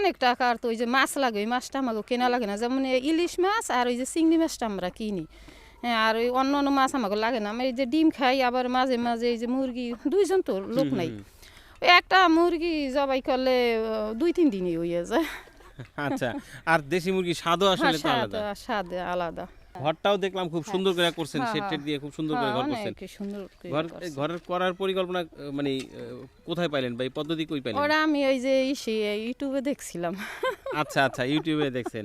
অনেক টাকা আর তো ওই যে মাছ লাগে ওই মাছটা আমাকে কেনা লাগে না। যেমন ইলিশ মাছ আর ওই যে চিংড়ি মাছটা আমরা কিনি। হ্যাঁ আর ওই অন্য অন্য মাছ আমাকে লাগে না। আমি এই যে ডিম খাই আবার মাঝে মাঝে এই যে মুরগি দুইজন তো লোক নাই। ওই একটা মুরগি জবাই করলে দুই তিন দিনই হয়ে যায়। আচ্ছা আর দেশি মুরগি স্বাদও হ্যাঁ, আসলে আলাদা। স্বাদ আলাদা। ঘরটাও দেখলাম খুব সুন্দর করে করছেন হ্যাঁ, সেট দিয়ে খুব সুন্দর করে হ্যাঁ, ঘর করছেন। ঘর ঘরের করার পরিকল্পনা মানে কোথায় পাইলেন বা এই পদ্ধতি কই পাইলেন? ওরা আমি ওই যে ইউটিউবে দেখছিলাম। আচ্ছা আচ্ছা ইউটিউবে দেখছেন।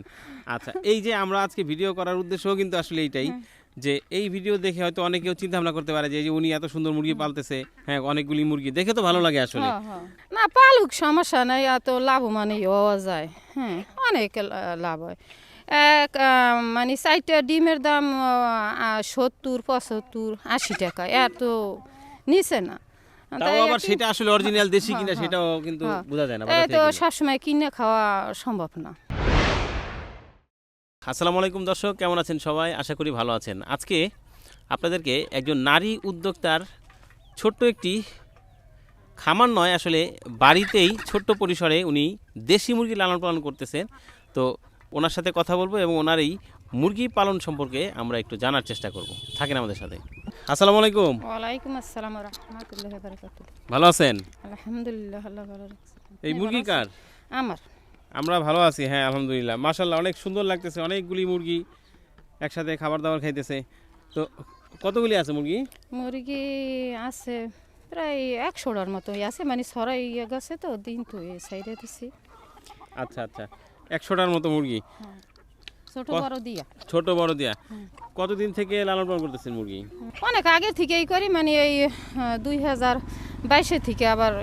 আচ্ছা এই যে আমরা আজকে ভিডিও করার উদ্দেশ্যও কিন্তু আসলে এইটাই যে এই ভিডিও দেখে হয়তো অনেকেও চিন্তা ভাবনা করতে পারে যে এই যে উনি এত সুন্দর মুরগি পালতেছে হ্যাঁ অনেকগুলি মুরগি দেখে তো ভালো লাগে আসলে। হ্যাঁ, হ্যাঁ। না পালুক সমস্যা নাই এত লাভবানই হওয়া যায়। হ্যাঁ অনেক লাভ হয়। মানে চারটা ডিমের দাম সত্তর পঁচাত্তর আশি টাকা। এত নিচে না। তাও আবার সেটা আসলে অরিজিনাল দেশি হ্যাঁ, কিনা হ্যাঁ, সেটাও কিন্তু হ্যাঁ। বোঝা যায় না তো সবসময় কিনে খাওয়া সম্ভব না। আসসালামু আলাইকুম দর্শক কেমন আছেন সবাই? আশা করি ভালো আছেন। আজকে আপনাদেরকে একজন নারী উদ্যোক্তার ছোট্ট একটি খামার নয় আসলে বাড়িতেই ছোট্ট পরিসরে উনি দেশি মুরগি লালন পালন করতেছেন। তো ওনার সাথে কথা বলব এবং ওনার এই মুরগি পালন সম্পর্কে আমরা একটু জানার চেষ্টা করব। থাকেন আমাদের সাথে। আসসালামু আলাইকুম। ওয়ালাইকুম আসসালাম রহমতুল্লাহ বারকাতুহ। ভালো আছেন? আলহামদুলিল্লাহ আল্লাহ ভালো রাখছে। এই মুরগি কার? আমার। আমরা ভালো আছি হ্যাঁ আলহামদুলিল্লাহ। মাশাল্লাহ অনেক সুন্দর লাগতেছে অনেকগুলি মুরগি একসাথে খাবার দাবার খাইতেছে। তো কতগুলি আছে মুরগি? মুরগি আছে প্রায় একশোটার মতোই আছে মানে সরাই ইয়ে গেছে তো দিন তো এই সাইডে দিছি। আচ্ছা আচ্ছা। একশোটার মতো মুরগি। ছোট বড় দিয়া। ছোট বড় দিয়া। কতদিন থেকে লালন পালন করতেছেন মুরগি? অনেক আগে থেকেই করি মানে এই দুই হাজার বাইশে থেকে আবার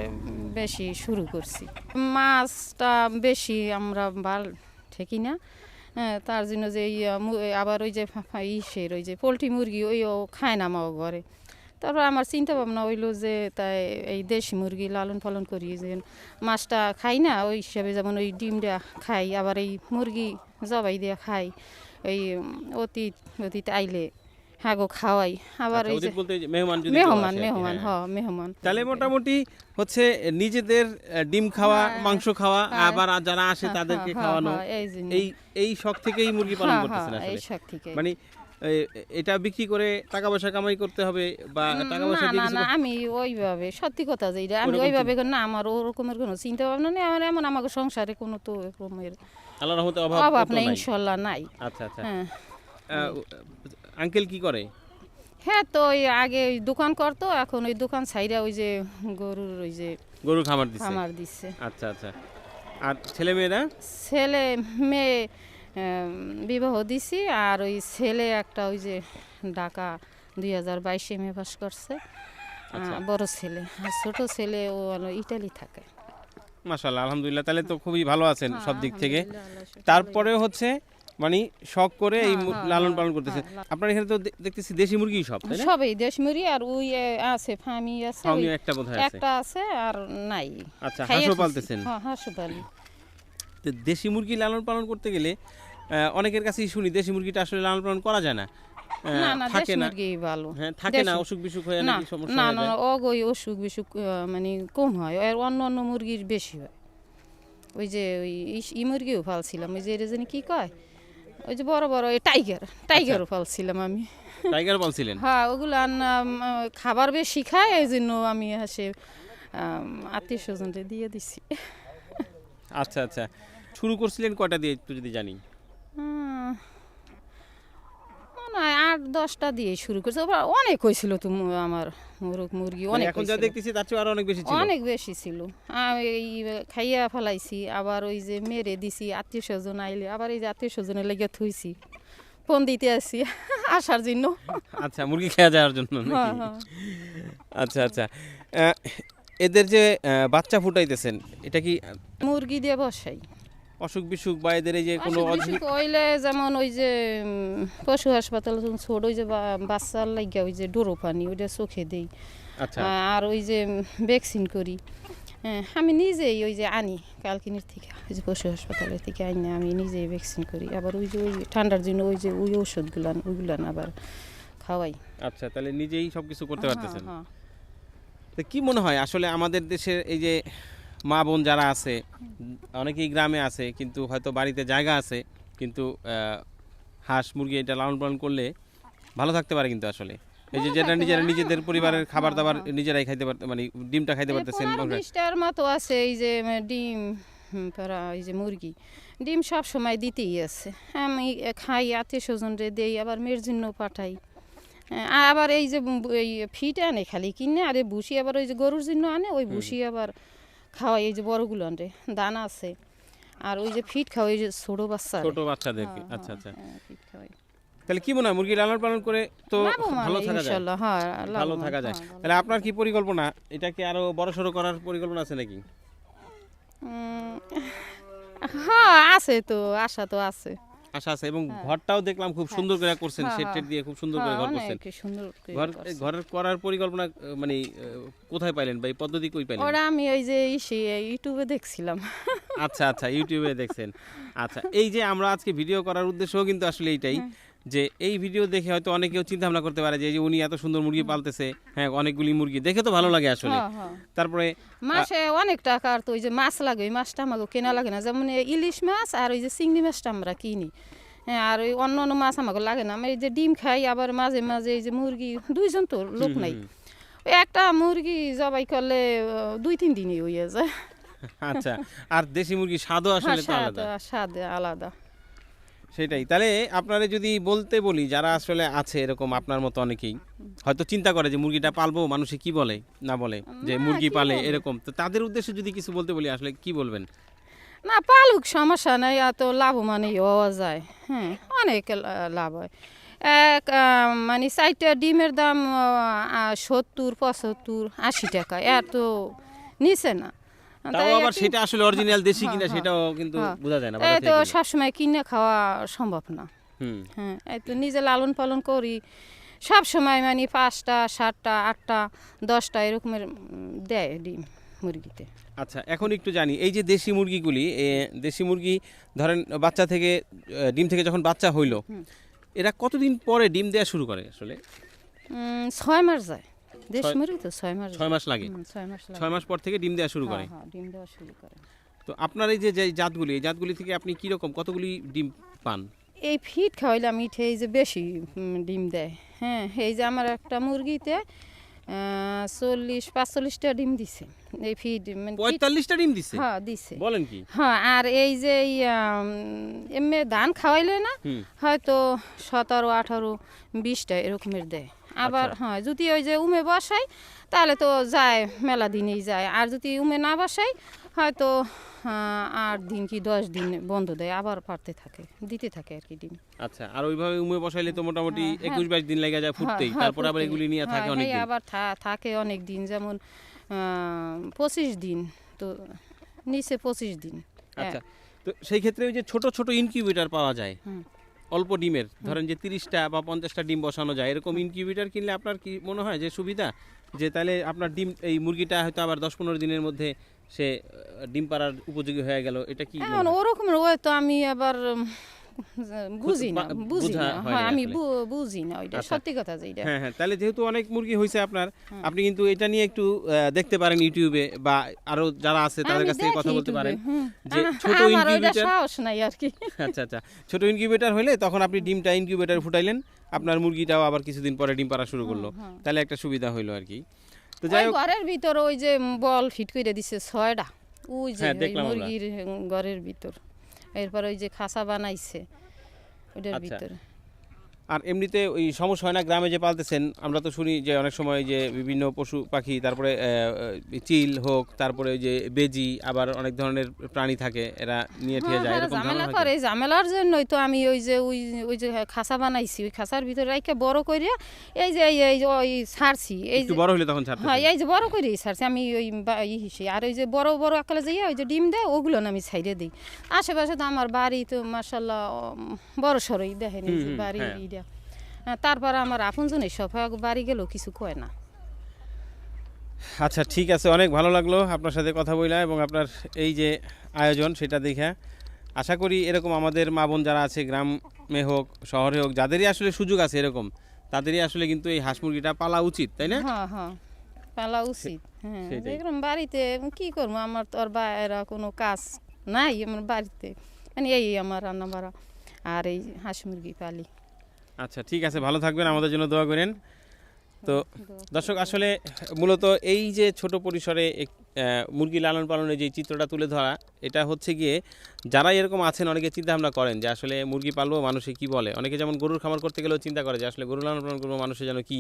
বেশি শুরু করছি। মাছটা বেশি আমরা বাল ঠেকি না। হ্যাঁ, তার জন্য যে আবার ওই যে ইসের ওই যে পোলট্রি মুরগি ওইও খায় না আমার ঘরে। তারপর আমার চিন্তা ভাবনা হইল যে তাই এই দেশি মুরগি লালন পালন করি যে মাছটা খাই না ওই হিসাবে যেমন ওই ডিমটা খাই আবার এই মুরগি জবাই দিয়ে খাই এই অতীত অতীত আইলে হাগো খাওয়াই আবার আচ্ছা, এই মেহমান কি, মেহমান হ হ্যাঁ। মেহমান তাহলে মোটামুটি হচ্ছে নিজেদের ডিম খাওয়া হ্যাঁ, মাংস খাওয়া হ্যাঁ। আবার যারা আসে হ্যাঁ, তাদেরকে হ্যাঁ, খাওয়ানো হ্যাঁ, এই এই শখ থেকেই মুরগি পালন হ্যাঁ, করতেছেন হ্যাঁ, এই আসলে। মানে এটা বিক্রি করে টাকা পয়সা কামাই করতে হবে বা টাকা পয়সা না না আমি ওইভাবে সত্যি কথা যেটা আমি ওইভাবে না আমার ওরকমের কোনো চিন্তা ভাবনা নেই আমার এমন আমাকে সংসারে কোনো তো এরকমের আল্লাহর রহমতে অভাব অভাব নেই। ইনশাল্লাহ নাই। আচ্ছা আচ্ছা। হ্যাঁ। আঙ্কেল কি করে? হ্যাঁ তো ওই আগে ওই দোকান করতো এখন ওই দোকান ছাইরা ওই যে গরুর ওই যে গরু খামার দিচ্ছে খামার দিচ্ছে আচ্ছা আচ্ছা। আর ছেলে মেয়েরা? ছেলে মেয়ে বিবাহ দিছি আর ওই ছেলে একটা ওই যে ঢাকা দুই হাজার বাইশে এম পাস করছে। আচ্ছা। বড় ছেলে। আর ছোট ছেলে ও ইটালি থাকে। মাশাল্লাহ আলহামদুলিল্লাহ। তাহলে তো খুবই ভালো আছেন সব দিক থেকে। তারপরেও হচ্ছে মানে শখ করে এই হ্যাঁ, হ্যাঁ, লালন হ্যাঁ, পালন করতেছে হ্যাঁ, আপনার এখানে তো দেখতেছি দেশি মুরগি সব তাই না? সবই দেশমুড়ি আর ওই আছে ফার্মি আছে একটা বোধহয় আছে। একটা আছে আর নাই। আচ্ছা হাঁসও পালতেছেন? হ্যাঁ হাঁসও পালি। তো দেশি মুরগি লালন পালন করতে গেলে অনেকের কাছেই শুনি দেশি মুরগিটা আসলে লালন পালন করা যায় না। থাকে না। ভালো। হ্যাঁ থাকে না অসুখ বিসুখ হয়ে না নাকি সমস্যা না না অগই অসুখ বিসুখ মানে কম হয়। আর অন্য অন্য মুরগির বেশি হয়। ওই যে ওই ই মুরগিও ফালছিলাম। ওই যে এটা জানি কি কয়? ওই যে বড় বড় এই টাইগার। টাইগারও ফালছিলাম আমি। টাইগার পালছিলেন হ্যাঁ ওগুলো খাবার বেশি খায় এই জন্য আমি আত্মীয় স্বজনকে দিয়ে দিছি। আচ্ছা আচ্ছা। শুরু করছিলেন কয়টা দিয়ে একটু যদি জানি। আট দশটা দিয়ে শুরু করছে। অনেক হয়েছিল তো আমার মুরগ মুরগি মানে অনেক এখন যা দেখতেছি তার চেয়ে আরও অনেক বেশি ছিল। অনেক বেশি ছিল। আমি এই খাইয়া ফেলাইছি আবার ওই যে মেরে দিছি আত্মীয় স্বজন আইলে আবার এই যে আত্মীয় স্বজনের লেগে থুইছি ফোন দিতে আসি আসার জন্য। আচ্ছা মুরগি খেয়া যাওয়ার জন্য? হ্যাঁ, হ্যাঁ। আচ্ছা আচ্ছা। এদের যে বাচ্চা ফুটাইতেছেন এটা কি মুরগি দিয়ে বসাই। অসুখ বিসুখ বা এদের এই যে কোনো হইলে যেমন ওই যে পশু হাসপাতাল ছোট ওই যে বাচ্চার লাগিয়া ওই যে ডোরো পানি ওইটা চোখে দেই। আচ্ছা। আর ওই যে ভ্যাকসিন করি। হ্যাঁ, আমি নিজেই ওই যে আনি কালকিনির থেকে ওই যে পশু হাসপাতালের থেকে আনি আমি নিজেই ভ্যাকসিন করি। আবার ওই যে ওই ঠান্ডার জন্য ওই যে ওই ওষুধগুলান ওইগুলান আবার খাওয়াই। আচ্ছা তাহলে নিজেই সবকিছু করতে পারতেছেন। হ্যাঁ, তো কি মনে হয়? আসলে আমাদের দেশের এই যে মা বোন যারা আছে অনেকেই গ্রামে আছে কিন্তু হয়তো বাড়িতে জায়গা আছে কিন্তু হাঁস মুরগি এটা লালন পালন করলে ভালো থাকতে পারে কিন্তু আসলে। এই যে যেটা নিজেরা নিজেদের পরিবারের খাবার দাবার নিজেরাই খাইতে পারতে মানে ডিমটা খাইতে পারতেছেন বিশটার মতো আছে এই যে ডিম এই যে মুরগি। ডিম সব সময় দিতেই আছে। আমি খাই আত্মীয় স্বজনরে দেই আবার মেয়ের জন্য পাঠাই। হ্যাঁ, আবার এই যে এই ফিট আনে খালি কিনে আর এই ভুসি আবার ওই যে গরুর জন্য আনে ওই ভুসি আবার খাওয়াই এই যে বড়গুলো আনে দানা আছে। আর ওই যে ফিট খাওয়াই যে ছোটো বাচ্চা ছোট বাচ্চাদেরকে আচ্ছা আচ্ছা। ফিট খাওয়াই। তাহলে কি মনে হয় মুরগি লালন পালন করে তো ভালো থাকা যায়? হ্যাঁ ভালো থাকা যায়। হ্যাঁ, তাহলে আপনার কি পরিকল্পনা? এটাকে আরও বড় সড়ো করার পরিকল্পনা আছে নাকি? হ্যাঁ আছে তো আশা তো আছে। আশা আছে এবং ঘরটাও দেখলাম খুব সুন্দর করে করছেন হ্যাঁ, সেট দিয়ে খুব সুন্দর করে হ্যাঁ, ঘর করছেন। ঘর ঘরের করার পরিকল্পনা মানে কোথায় পাইলেন বা এই পদ্ধতি কই পাইলেন? ওরা আমি ওই যে ইউটিউবে দেখছিলাম। আচ্ছা আচ্ছা ইউটিউবে দেখছেন। আচ্ছা এই যে আমরা আজকে ভিডিও করার উদ্দেশ্যও কিন্তু আসলে এইটাই। যে এই ভিডিও দেখে হয়তো অনেকেও চিন্তা ভাবনা করতে পারে যে উনি এত সুন্দর মুরগি পালতেছে হ্যাঁ অনেকগুলি মুরগি। দেখে তো ভালো লাগে আসলে। হ্যাঁ, হ্যাঁ। তারপরে মাসে অনেক টাকা আর তো ওই যে মাছ লাগে ওই মাছটা আমাকে কেনা লাগে না। যেমন ইলিশ মাছ আর ওই যে চিংড়ি মাছটা আমরা কিনি। হ্যাঁ আর ওই অন্য অন্য মাছ আমাকে লাগে না। আমি এই যে ডিম খাই আবার মাঝে মাঝে এই যে মুরগি দুইজন তো লোক নাই। ওই একটা মুরগি জবাই করলে দুই তিন দিনই হয়ে যায়। আচ্ছা আর দেশি মুরগি স্বাদও হ্যাঁ, আসলে আলাদা। স্বাদ আলাদা। সেটাই। তাহলে আপনারা যদি বলতে বলি যারা আসলে আছে এরকম আপনার মতো অনেকেই হয়তো চিন্তা করে যে মুরগিটা পালবো মানুষে কি বলে না বলে যে মুরগি পালে এরকম। তো তাদের উদ্দেশ্যে যদি কিছু বলতে বলি আসলে কি বলবেন? না পালুক সমস্যা নাই এত লাভবানই হওয়া যায়। হ্যাঁ অনেক লাভ হয়। এক মানে চারটা ডিমের দাম সত্তর পঁচাত্তর আশি টাকা এত নিচে না। তাও আবার সেটা আসলে অরিজিনাল দেশি কিনা হ্যাঁ, সেটাও কিন্তু হ্যাঁ। বোঝা যায় না এই তো। সবসময় কিনে খাওয়া সম্ভব না। হুম। হ্যাঁ এই তো নিজে লালন পালন করি। সব সময় মানে পাঁচটা সাতটা আটটা দশটা এরকমের দেয় ডিম মুরগিতে। আচ্ছা এখন একটু জানি এই যে দেশি মুরগিগুলি দেশি মুরগি ধরেন বাচ্চা থেকে ডিম থেকে যখন বাচ্চা হইল এরা কতদিন পরে ডিম দেওয়া শুরু করে আসলে? ছয় মাস যায়। দেশ মুরগি তো ছয় মাস ছয় মাস লাগে। ছয় মাস ছয় মাস পর থেকে ডিম দেওয়া শুরু করে। হ্যাঁ, হ্যাঁ, ডিম দেওয়া শুরু করে। তো আপনার এই যে জাতগুলি এই জাতগুলি থেকে আপনি কি রকম কতগুলি ডিম পান? এই ফিট খাওয়াইলাম মিঠে এই যে বেশি ডিম দেয়। হ্যাঁ এই যে আমার একটা মুরগিতে চল্লিশ পাঁচচল্লিশটা ডিম দিছে। এই ফিট মানে পঁয়তাল্লিশটা ডিম দিছে? হ্যাঁ দিছে। বলেন কি। হ্যাঁ আর এই যে এই, এমনি ধান খাওয়াইলে না হয়তো সতেরো আঠারো বিশটা এরকমের দেয়। আবার আচ্ছা। হ্যাঁ যদি ওই যে উমে বসাই তাহলে তো যায় মেলা দিনেই যায়। আর যদি উমে না বসাই হয়তো আট দিন কি দশ দিন বন্ধ দেয় আবার পারতে থাকে দিতে থাকে আর কি ডিম। আচ্ছা আর ওইভাবে উমে বসাইলে তো মোটামুটি হ্যাঁ, হ্যাঁ। একুশ বাইশ দিন লেগে যায় ফুটতেই হ্যাঁ, হ্যাঁ, তারপর আবার এগুলি নিয়ে থাকে হ্যাঁ, অনেক আবার থাকে অনেক দিন যেমন পঁচিশ দিন তো নিচে পঁচিশ দিন। আচ্ছা তো সেই ক্ষেত্রে ওই যে ছোট ছোট ইনকিউবেটর পাওয়া যায়। অল্প ডিমের ধরেন যে তিরিশটা বা পঞ্চাশটা ডিম বসানো যায় এরকম ইনকিউবেটার কিনলে আপনার কি মনে হয় যে সুবিধা? যে তাহলে আপনার ডিম এই মুরগিটা হয়তো আবার দশ পনেরো দিনের মধ্যে সে ডিম পাড়ার উপযোগী হয়ে গেল এটা কি ওরকম তো আমি আবার বুঝি না বুঝি না হ্যাঁ আমি বুঝি না ওইটা আচ্ছা। সত্যি কথা যেটা হ্যাঁ হ্যাঁ তাহলে যেহেতু অনেক মুরগি হয়েছে আপনার আপনি কিন্তু এটা নিয়ে একটু দেখতে পারেন ইউটিউবে বা আরও যারা আছে তাদের কাছ থেকে কথা বলতে পারেন। যে ছোট আমার ইনকিউবেটর সাহস নাই আর কি। আচ্ছা আচ্ছা। ছোট ইনকিউবেটর হলে তখন আপনি ডিমটা ইনকিউবেটর ফুটাইলেন আপনার মুরগিটাও আবার কিছুদিন পরে ডিম পাড়া শুরু করল। তাহলে একটা সুবিধা হইল আর কি। তো যাই হোক ঘরের ভিতর ওই যে বল ফিট করে দিছে ছয়টা। ওই যে। মুরগির ঘরের ভিতর। এরপর ওই যে খাসা বানাইছে ওইটার আচ্ছা। ভিতরে আর এমনিতে ওই সমস্যা হয় না গ্রামে যে পালতেছেন আমরা তো শুনি যে অনেক সময় যে বিভিন্ন পশু পাখি তারপরে চিল হোক তারপরে ওই যে বেজি আবার অনেক ধরনের প্রাণী থাকে এরা নিয়ে ঠিয়ে হ্যাঁ, যায় হ্যাঁ, এরকম ঝামেলা করে এই ঝামেলার জন্যই তো আমি ওই যে ওই ওই যে খাসা বানাইছি ওই খাসার ভিতরে রাইখে বড় করিয়া এই যে এই- যে ওই ছাড়ছি এই যে বড় হলে তখন ছাড়তে হ্যাঁ এই যে বড় করেই ছাড়ছি আমি ওই ই হিসেবে আর ওই যে বড় বড় আকালে যাইয়া ওই যে ডিম দেয় ওগুলো না আমি ছাইড়ে দিই। আশেপাশে তো আমার বাড়ি তো মার্শাল্লাহ বড় সড়ই দেখেন বাড়ি হ্যাঁ, তারপর আমার আপনজন সব এক বাড়ি গেলেও কিছু কয় না। আচ্ছা ঠিক আছে অনেক ভালো লাগল আপনার সাথে কথা বইলা এবং আপনার এই যে আয়োজন সেটা দেখা। আশা করি এরকম আমাদের মা বোন যারা আছে গ্রামে হোক শহরে হোক যাদেরই আসলে সুযোগ আছে এরকম তাদেরই আসলে কিন্তু এই হাঁস মুরগিটা পালা উচিত তাই না? হ্যাঁ হ্যাঁ পালা উচিত হ্যাঁ এরকম বাড়িতে কি করব? আমার তো আর বাইরে কোনো কাজ নাই আমার বাড়িতে। মানে এই আমার রান্না বাড়া আর এই হাঁস মুরগি পালি। আচ্ছা ঠিক আছে ভালো থাকবেন আমাদের জন্য দোয়া করেন। তো দর্শক আসলে মূলত এই যে ছোট পরিসরে মুরগি লালন পালনের যে চিত্রটা তুলে ধরা, এটা হচ্ছে গিয়ে যারা এরকম আছেন অনেকে চিন্তা ভাবনা করেন যে আসলে মুরগি পালবো, মানুষে কি বলে? অনেকে যেমন গরুর খামার করতে গেলেও চিন্তা করে যে আসলে গরু লালন পালন করব, মানুষে যেন কী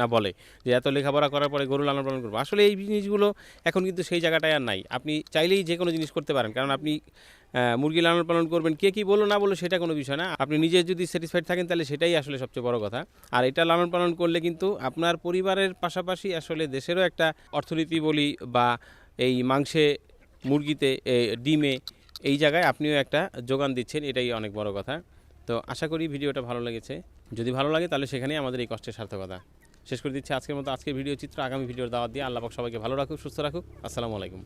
না বলে? যে এত লেখাপড়া করার পরে গরু লালন পালন করব। আসলে এই জিনিসগুলো এখন কিন্তু সেই জায়গাটায় আর নাই। আপনি চাইলেই যে কোনো জিনিস করতে পারেন। কারণ আপনি মুরগি লালন পালন করবেন, কে কী বলো না বলো সেটা কোনো বিষয় না। আপনি নিজে যদি স্যাটিসফাইড থাকেন তাহলে সেটাই আসলে সবচেয়ে বড় কথা। আর এটা লালন পালন করলে কিন্তু আপনার পরিবারের পাশাপাশি আসলে দেশেরও একটা অর্থনীতি বলি বা এই মাংসে, মুরগিতে ডিমে, এই জায়গায় আপনিও একটা যোগান দিচ্ছেন, এটাই অনেক বড় কথা। তো আশা করি ভিডিওটা ভালো লেগেছে। যদি ভালো লাগে তাহলে সেখানেই আমাদের এই কষ্টের সার্থকতা। শেষ করে দিচ্ছি আজকের মতো আজকের ভিডিও চিত্র। আগামী ভিডিওর দাওয়াত দিয়ে আল্লাহ সবাইকে ভালো রাখুক, সুস্থ রাখুক। আসসালামু আলাইকুম।